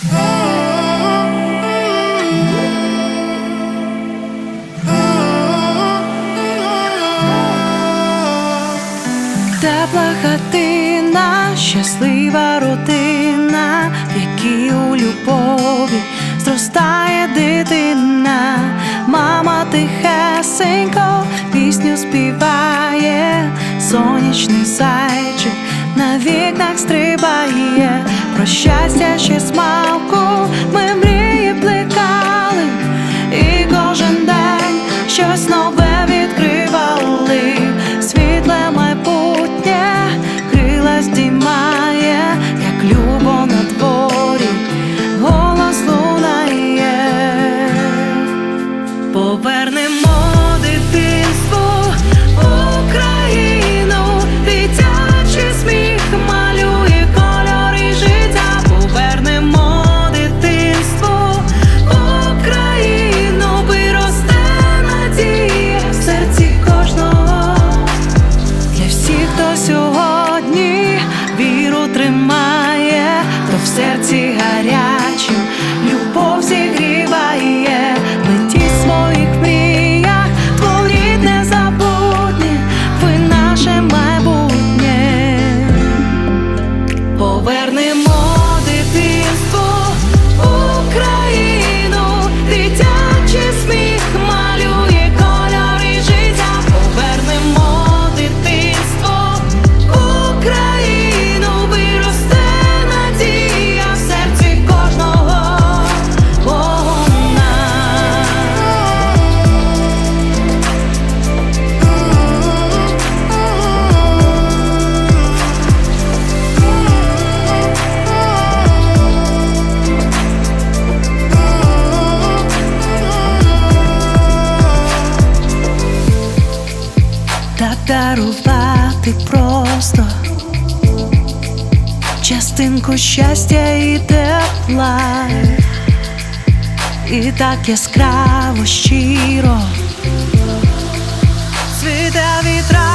Тепла хатина, щаслива родина, в у любові зростає дитина, мама тихесенько пісню співає, сонячний зайчик на вікнах стрибає, про щастя ще смалку ми мрії плекали, і кожен день щось нове відкривали, світле майбутнє крила здіймає, як любо на дворі, голос лунає, повернемо дитинство Україну, Повернемо дарувати просто. Частинку щастя і тепла, і так яскраво щиро. Від радості